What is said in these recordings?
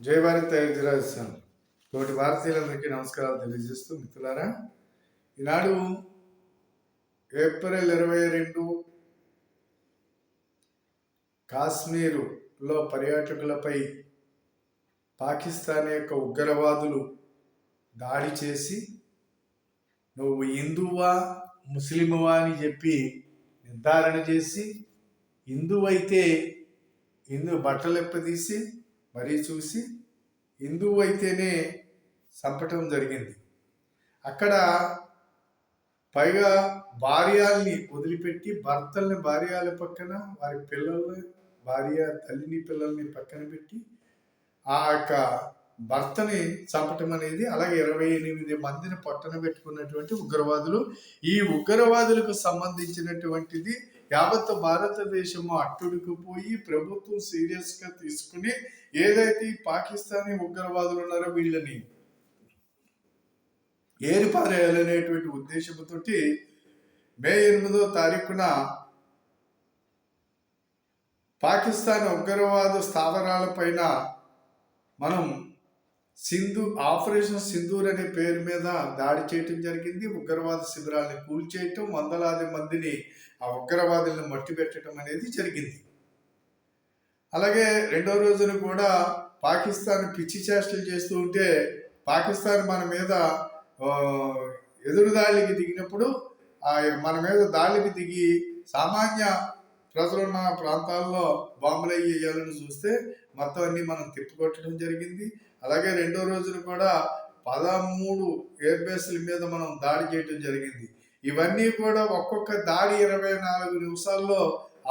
జై భారత్ సార్ తోటి భారతీయులందరికీ నమస్కారాలు తెలియజేస్తూ మిత్రులారా ఈనాడు ఏప్రిల్ ఇరవై రెండు కాశ్మీరులో పర్యాటకులపై పాకిస్తాన్ యొక్క ఉగ్రవాదులు దాడి చేసి నువ్వు హిందువా ముస్లిమువా అని చెప్పి నిర్ధారణ చేసి హిందువైతే హిందూ బట్టలు తీసి మరీ చూసి హిందువు అయితేనే చంపటం జరిగింది. అక్కడ పైగా భార్యల్ని వదిలిపెట్టి భర్తల్ని భార్యాల పక్కన వారి పిల్లల్ని భార్య తల్లిని పిల్లల్ని పక్కన పెట్టి ఆ యొక్క భర్తని చంపటం అనేది అలాగే ఇరవై ఎనిమిది మందిని పట్టణ పెట్టుకున్నటువంటి ఉగ్రవాదులు. ఈ ఉగ్రవాదులకు సంబంధించినటువంటిది యావత్ భారతదేశము అట్టుడుకుపోయి ప్రభుత్వం సీరియస్గా తీసుకుని ఏదైతే ఈ పాకిస్తానీ ఉగ్రవాదులు ఉన్నారో వీళ్ళని ఏరిపారేయాలనేటువంటి ఉద్దేశంతో మే ఎనిమిదో తారీఖున పాకిస్తాన్ ఉగ్రవాద స్థావరాలపైన మనం సింధు ఆపరేషన్ సింధూర్ అనే పేరు మీద దాడి చేయటం జరిగింది. ఉగ్రవాద శిబిరాలను కూల్చేయటం వందలాది మందిని ఆ ఉగ్రవాదులను మట్టి పెట్టడం అనేది జరిగింది. అలాగే రెండో రోజున కూడా పాకిస్తాన్ పిచ్చి చేష్టలు చేస్తూ ఉంటే పాకిస్తాన్ మన మీద ఎదురుదాడికి ఎదురు దాడికి దిగినప్పుడు ఆ మన మీద దాడికి దిగి సామాన్య ప్రజలున్న ప్రాంతాల్లో బాంబులు అయ్యి వేయాలని చూస్తే మొత్తం అన్ని మనం తిప్పికొట్టడం జరిగింది. అలాగే రెండో రోజున కూడా పదమూడు ఎయిర్ బేస్ల మీద మనం దాడి చేయడం జరిగింది. ఇవన్నీ కూడా ఒక్కొక్క దాడి ఇరవై నాలుగు నిమిషాల్లో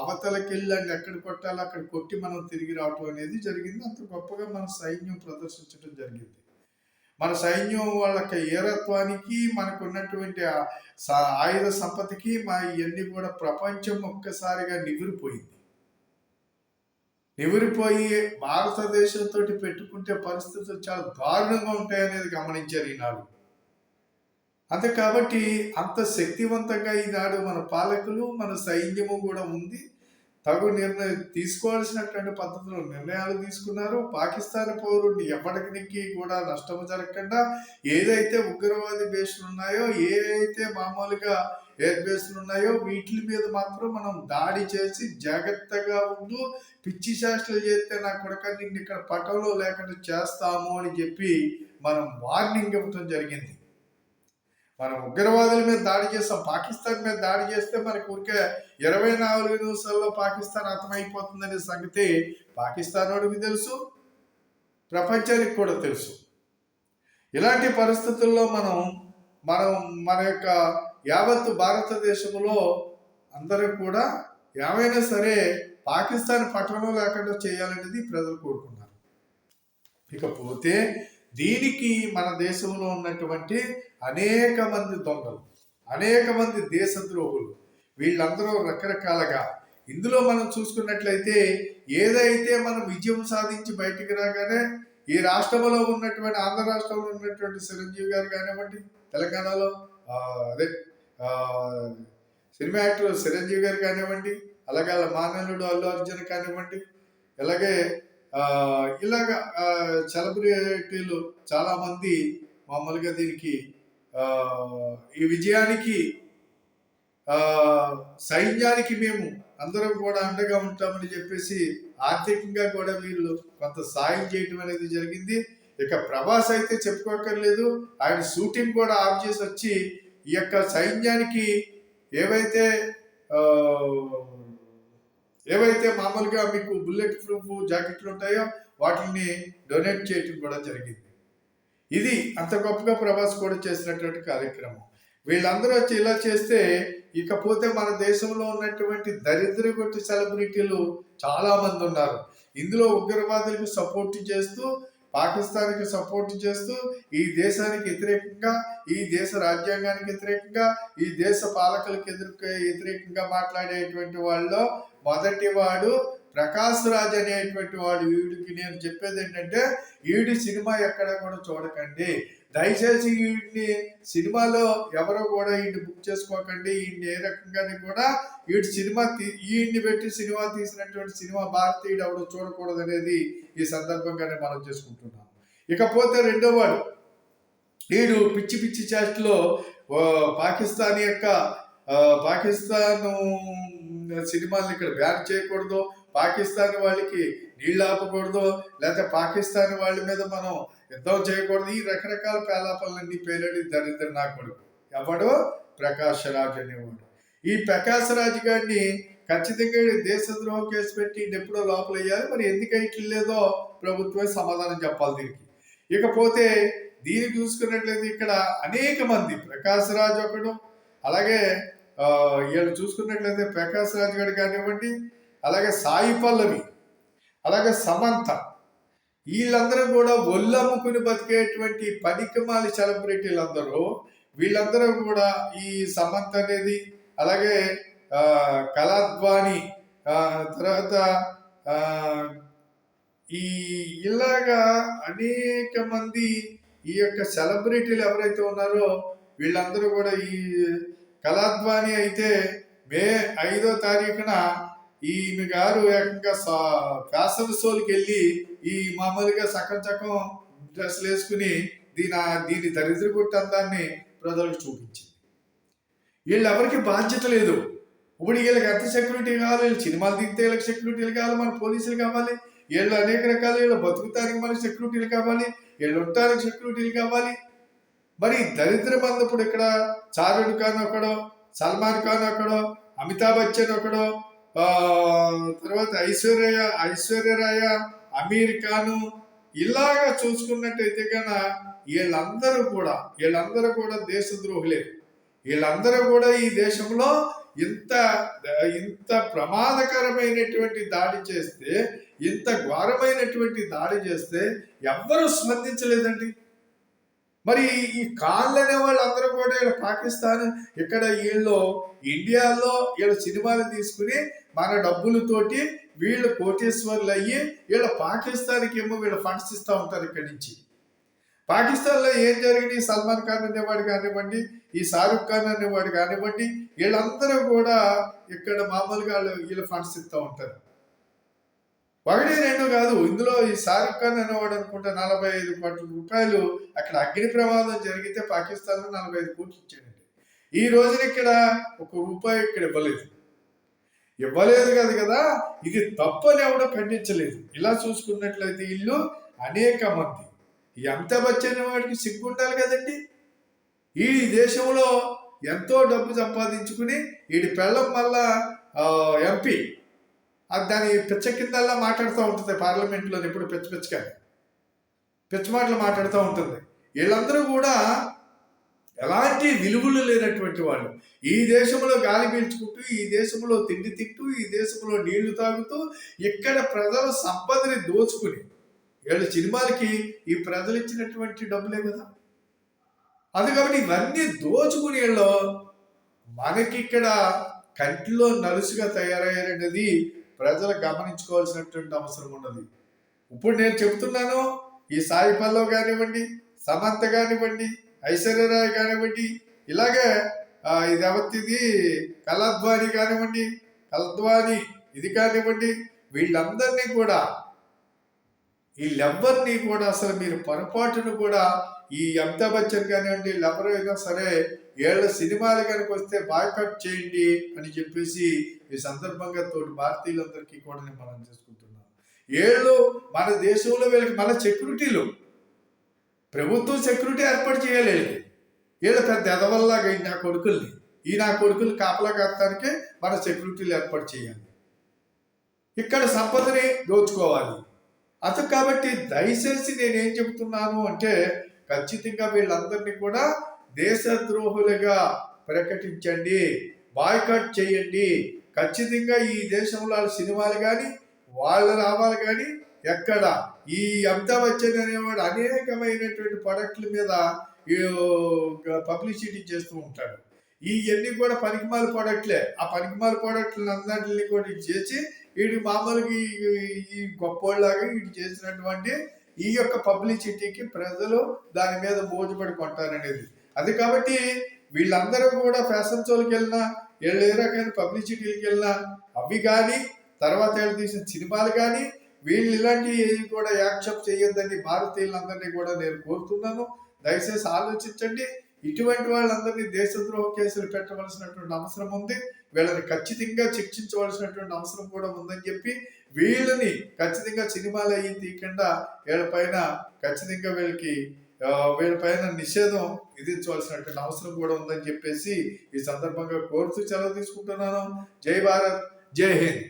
అవతలకి వెళ్ళండి ఎక్కడ కొట్టాలో అక్కడ కొట్టి మనం తిరిగి రావటం అనేది జరిగింది. అంత గొప్పగా మన సైన్యం ప్రదర్శించడం జరిగింది. మన సైన్యం వాళ్ళకి ఏరత్వానికి మనకు ఉన్నటువంటి ఆయుధ సంపత్తికి మా ఇవన్నీ కూడా ప్రపంచం ఒక్కసారిగా నివిరిపోయింది. నివిరిపోయి భారతదేశంతో పెట్టుకుంటే పరిస్థితులు చాలా దారుణంగా ఉంటాయనేది గమనించారు ఈనాడు. అంతే కాబట్టి అంత శక్తివంతంగా ఈనాడు మన పాలకులు మన సైన్యము కూడా ఉంది. తగు నిర్ణయం తీసుకోవాల్సినటువంటి పద్ధతిలో నిర్ణయాలు తీసుకున్నారు. పాకిస్తాన్ పౌరుడిని ఎవరికి కూడా నష్టం జరగకుండా ఏదైతే ఉగ్రవాది బేస్లు ఉన్నాయో ఏదైతే మామూలుగా ఎయిర్ బేస్లు ఉన్నాయో వీటి మీద మాత్రం మనం దాడి చేసి జాగ్రత్తగా ఉండు పిచ్చి శాస్త్రాలు చేస్తే నా కొడక నిన్ను ఇక్కడ పటంలో లేకుండా చేస్తాము అని చెప్పి మనం వార్నింగ్ ఇవ్వటం జరిగింది. మనం ఉగ్రవాదుల మీద దాడి చేస్తాం పాకిస్తాన్ మీద దాడి చేస్తే మనకు ఊరికే ఇరవై నాలుగు నిమిషాల్లో పాకిస్తాన్ అర్థమైపోతుందనే సంగతి పాకిస్తాన్ వాడికి తెలుసు ప్రపంచానికి కూడా తెలుసు. ఇలాంటి పరిస్థితుల్లో మనం మనం మన యొక్క యావత్తు భారతదేశంలో అందరూ కూడా ఏమైనా సరే పాకిస్తాన్ పట్టణం లేకుండా చేయాలనేది ప్రజలు కోరుకున్నారు ఇకపోతే దీనికి మన దేశంలో ఉన్నటువంటి అనేక మంది దొంగలు అనేక మంది దేశద్రోహులు వీళ్ళందరూ రకరకాలుగా. ఇందులో మనం చూసుకున్నట్లయితే ఏదైతే మనం విజయం సాధించి బయటికి రాగానే ఈ రాష్ట్రంలో ఉన్నటువంటి ఆంధ్ర రాష్ట్రంలో ఉన్నటువంటి చిరంజీవి గారు కానివ్వండి తెలంగాణలో అదే సినిమా యాక్టర్ చిరంజీవి గారు కానివ్వండి అలాగే వాళ్ళ మానవుడు అల్లు అర్జున్ కానివ్వండి అలాగే ఇలాగ సెలబ్రిటీలు చాలామంది మామూలుగా దీనికి ఈ విజయానికి సైన్యానికి మేము అందరం కూడా అండగా ఉంటామని చెప్పేసి ఆర్థికంగా కూడా వీళ్ళు కొంత సాయం చేయటం అనేది జరిగింది. ఇక ప్రభాస్ అయితే చెప్పుకోకర్లేదు ఆయన షూటింగ్ కూడా ఆఫ్ చేసి వచ్చి ఈ యొక్క సైన్యానికి ఏవైతే ఏవైతే మామూలుగా మీకు బుల్లెట్ ప్రూఫ్ జాకెట్లు ఉంటాయో వాటిని డొనేట్ చేయటం కూడా జరిగింది. ఇది అంత గొప్పగా ప్రభాస్ కూడా చేసినటువంటి కార్యక్రమం. వీళ్ళందరూ వచ్చి ఇలా చేస్తే ఇకపోతే మన దేశంలో ఉన్నటువంటి దరిద్ర కొట్టి సెలబ్రిటీలు చాలామంది ఉన్నారు. ఇందులో ఉగ్రవాదులకు సపోర్ట్ చేస్తూ పాకిస్తాన్కి సపోర్ట్ చేస్తూ ఈ దేశానికి వ్యతిరేకంగా ఈ దేశ రాజ్యాంగానికి వ్యతిరేకంగా ఈ దేశ పాలకులకు ఎదురు వ్యతిరేకంగా మాట్లాడేటువంటి వాళ్ళు మొదటి వాడు ప్రకాష్ రాజ్ అనేటువంటి వాడు. వీడికి నేను చెప్పేది ఏంటంటే వీడి సినిమా ఎక్కడ కూడా చూడకండి. దయచేసి వీటిని సినిమాలో ఎవరో కూడా వీటిని బుక్ చేసుకోకండి. వీటిని ఏ రకంగానే కూడా వీటి సినిమా తీ పెట్టి సినిమా తీసినటువంటి సినిమా భారతీయుడు ఎవరు చూడకూడదు అనేది ఈ సందర్భంగానే మనం చేసుకుంటున్నాం. ఇకపోతే రెండో వాడు. వీడు పిచ్చి పిచ్చి చేష్టలో పాకిస్తాన్ యొక్క పాకిస్తాన్ సినిమాల్ని ఇక్కడ బ్యాన్ చేయకూడదు. పాకిస్తాన్ వాళ్ళకి నీళ్ళు ఆపకూడదు లేకపోతే పాకిస్తాన్ వాళ్ళ మీద మనం యుద్ధం చేయకూడదు. ఈ రకరకాల పేలాపలన్నీ పేలడి దరిద్ర నా కొడుకు. ఎవడు ప్రకాష్ రాజు అనేవాడు. ఈ ప్రకాష్ రాజ్ గారిని ఖచ్చితంగా దేశద్రోహం కేసు పెట్టి ఎప్పుడో లోపలయ్యారు మరి ఎందుకు ఇట్లేదో ప్రభుత్వమే సమాధానం చెప్పాలి దీనికి. ఇకపోతే దీన్ని చూసుకున్నట్లయితే ఇక్కడ అనేక మంది ప్రకాష్ రాజ్ ఒకడు అలాగే వీళ్ళు చూసుకున్నట్లయితే ప్రకాష్ రాజ్ గారు కానివ్వండి అలాగే సాయి పల్లవి. అలాగే సమంత. వీళ్ళందరూ కూడా ఒళ్ళమ్ముకుని బతికేటువంటి పనికిమాలి సెలబ్రిటీలు అందరూ వీళ్ళందరూ కూడా ఈ సమంత అనేది అలాగే కళాద్వాణి తర్వాత ఈ ఇలాగా అనేక మంది ఈ యొక్క సెలబ్రిటీలు ఎవరైతే ఉన్నారో వీళ్ళందరూ కూడా ఈ కళాద్వాణి అయితే మే ఐదో తారీఖున ఈమె గారు ఏకంగా సా- ఫ్యాషన్ షోలకి వెళ్ళి ఈ మామూలుగా సకం చకం డ్రెస్సులు వేసుకుని దీని దీని దరిద్ర గుట్టందాన్ని ప్రజలకు చూపించింది. వీళ్ళు ఎవరికి బాధ్యత లేదు. ఇప్పుడు వీళ్ళకి ఎంత సెక్యూరిటీ కావాలి వీళ్ళు సినిమాలు దిగితే వీళ్ళకి సెక్యూరిటీలు కావాలి మన పోలీసులు కావాలి వీళ్ళు అనేక రకాల వీళ్ళు బతుకుతానికి మనకి సెక్యూరిటీలు కావాలి వీళ్ళు ఉండటానికి సెక్యూరిటీలు కావాలి. మరి దరిద్ర అన్నప్పుడు ఇక్కడ చారుడు ఖాన్ ఒకడో సల్మాన్ ఖాన్ ఒకడో అమితాబ్ బచ్చన్ ఒకడో తర్వాత ఐశ్వర్య ఐశ్వర్యరాయ అమీర్ ఖాను ఇలాగా చూసుకున్నట్టయితే కన వీళ్ళందరూ కూడా వీళ్ళందరూ కూడా దేశద్రోహులే. వీళ్ళందరూ కూడా ఈ దేశంలో ఇంత ఇంత ప్రమాదకరమైనటువంటి దాడి చేస్తే ఇంత ఘోరమైనటువంటి దాడి చేస్తే ఎవ్వరూ స్పందించలేదండి. మరి ఈ కాళ్ళు అనే వాళ్ళందరూ కూడా వీళ్ళు పాకిస్తాన్ ఇక్కడ వీళ్ళు ఇండియాలో వీళ్ళు సినిమాలు తీసుకుని మన డబ్బులతోటి వీళ్ళు కోటేశ్వర్లు అయ్యి వీళ్ళు పాకిస్తాన్కి ఏమో వీళ్ళు ఫండ్స్ ఇస్తూ ఉంటారు ఇక్కడి నుంచి. పాకిస్తాన్లో ఏం జరిగింది? సల్మాన్ ఖాన్ అనేవాడు కానివ్వండి ఈ షారుఖ్ ఖాన్ అనేవాడు కానివ్వండి వీళ్ళందరూ కూడా ఇక్కడ మామూలుగా వాళ్ళు వీళ్ళు ఫండ్స్ ఇస్తూ ఉంటారు. ఒకటి రెండు కాదు. ఇందులో ఈ షారుఖ్ ఖాన్ అనేవాడు అనుకుంటే నలభై ఐదు కోట్ల రూపాయలు అక్కడ అగ్ని ప్రమాదం జరిగితే పాకిస్తాన్లో నలభై ఐదు కోట్లు ఇచ్చాడండి. ఈ రోజున ఇక్కడ ఒక రూపాయి ఇక్కడ ఇవ్వలేదు. ఇవ్వలేదు కదా కదా. ఇది తప్పని ఎవడో ఖండించలేదు. ఇలా చూసుకున్నట్లయితే ఇల్లు అనేక మంది. ఈ అమితాబ్ బచ్చన్ వాడికి సిగ్గు ఉండాలి కదండి. ఈ దేశంలో ఎంతో డబ్బు సంపాదించుకుని వీడి పెళ్ళం మళ్ళా ఎంపీ అది దాని పిచ్చ కిందల్లా మాట్లాడుతూ ఉంటుంది పార్లమెంట్లో ఎప్పుడు పిచ్చ పిచ్చగా. పిచ్చ మాటలు మాట్లాడుతూ ఉంటుంది. వీళ్ళందరూ కూడా ఎలాంటి విలువలు లేనటువంటి వాళ్ళు. ఈ దేశంలో గాలి పీల్చుకుంటూ ఈ దేశంలో తిండి తింటూ ఈ దేశంలో నీళ్ళు తాగుతూ ఇక్కడ ప్రజల సంపదని దోచుకుని. వీళ్ళ సినిమాలకి ఈ ప్రజలు ఇచ్చినటువంటి డబ్బులే కదా. అది కాబట్టి ఇవన్నీ దోచుకుని వీళ్ళు మనకి ఇక్కడ కంటిలో నలుసుగా తయారయ్యారనేది ప్రజలు గమనించుకోవాల్సినటువంటి అవసరం ఉన్నది. ఇప్పుడు నేను చెప్తున్నాను ఈ సాయి పల్లవ్ కానివ్వండి సమంత కానివ్వండి ఐశ్వర్యరాయ్ కానివ్వండి ఇలాగే ఇది ఎవరిది? కళాధ్వాని కానివ్వండి కలద్వాని ఇది కానివ్వండి వీళ్ళందరినీ కూడా వీళ్ళెవ్వరిని కూడా అసలు మీరు పొరపాటును కూడా ఈ అమితాబ్ బచ్చన్ కానివ్వండి ఎవరైనా సరే ఏళ్ళ సినిమాలు కనుక వస్తే బాయ్కట్ చేయండి అని చెప్పేసి ఈ సందర్భంగా తోటి భారతీయులందరికీ కూడా నేను మనం చేసుకుంటున్నాను. ఏళ్ళు మన దేశంలో వీళ్ళకి మన సెక్యూరిటీలు ప్రభుత్వం సెక్యూరిటీ ఏర్పాటు చేయలేదు వీళ్ళ పెద్ద ఎదవల్లాగా నా కొడుకుల్ని ఈ నా కొడుకులు కాపలా కాస్తానికే మన సెక్యూరిటీలు ఏర్పాటు చేయాలి. ఇక్కడ సంపదని దోచుకోవాలి. అతను కాబట్టి దయచేసి నేనేం చెబుతున్నాను అంటే ఖచ్చితంగా వీళ్ళందరినీ కూడా దేశద్రోహులుగా ప్రకటించండి బాయ్కాట్ చేయండి. ఖచ్చితంగా ఈ దేశంలో వాళ్ళ సినిమాలు కానీ వాళ్ళ లాభాలు కానీ ఎక్కడ? ఈ అమితాబ్ బచ్చన్ అనేవాడు అనేకమైనటువంటి ప్రొడక్ట్ల మీద పబ్లిసిటీ చేస్తూ ఉంటాడు. ఇవన్నీ కూడా పనికిమాల ప్రోడక్ట్లే. ఆ పనికిమాల ప్రోడక్ట్లను అందరినీ కూడా చేసి వీడు మామూలుగా ఈ- ఈ గొప్పోళ్ళలాగా వీడు చేసినటువంటి ఈ యొక్క పబ్లిసిటీకి ప్రజలు దాని మీద మోజుపడి కొంటారనేది. అది కాబట్టి వీళ్ళందరూ కూడా ఫ్యాషన్ షోలకి వెళ్ళినా వీళ్ళు ఏ రకమైన పబ్లిసిటీలకు వెళ్ళినా అవి కానీ తర్వాత వీళ్ళు తీసిన సినిమాలు కానీ వీళ్ళు ఇలాంటివి కూడా యాక్సెప్ట్ చేయొద్దని భారతీయులందరినీ కూడా నేను కోరుతున్నాను. దయచేసి ఆలోచించండి. ఇటువంటి వాళ్ళందరినీ దేశద్రోహ కేసులు పెట్టవలసినటువంటి అవసరం ఉంది. వీళ్ళని ఖచ్చితంగా చర్చించవలసినటువంటి అవసరం కూడా ఉందని చెప్పి వీళ్ళని ఖచ్చితంగా సినిమాలు అయ్యి తీయకుండా వీళ్ళపైన ఖచ్చితంగా వీళ్ళకి వీళ్ళ వీళ్ళపైన నిషేధం విధించవలసినటువంటి అవసరం కూడా ఉందని చెప్పేసి ఈ సందర్భంగా కోరుతూ సెలవు తీసుకుంటున్నాను. జై భారత్ జై హింద్.